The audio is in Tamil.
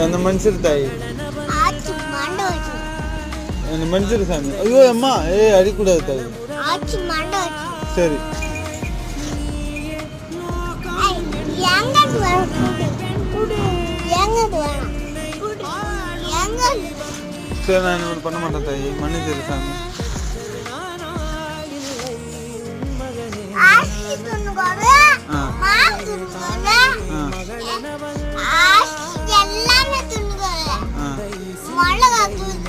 அந்த மனுஷர் தாய் அந்த மனுஷர் சாமி ஐயோ அம்மா ஏ அடிக்கூடாது தாய் சரி சரி நான் பண்ண மாட்டேன் தாய் மன்னிச்சிரு சாமி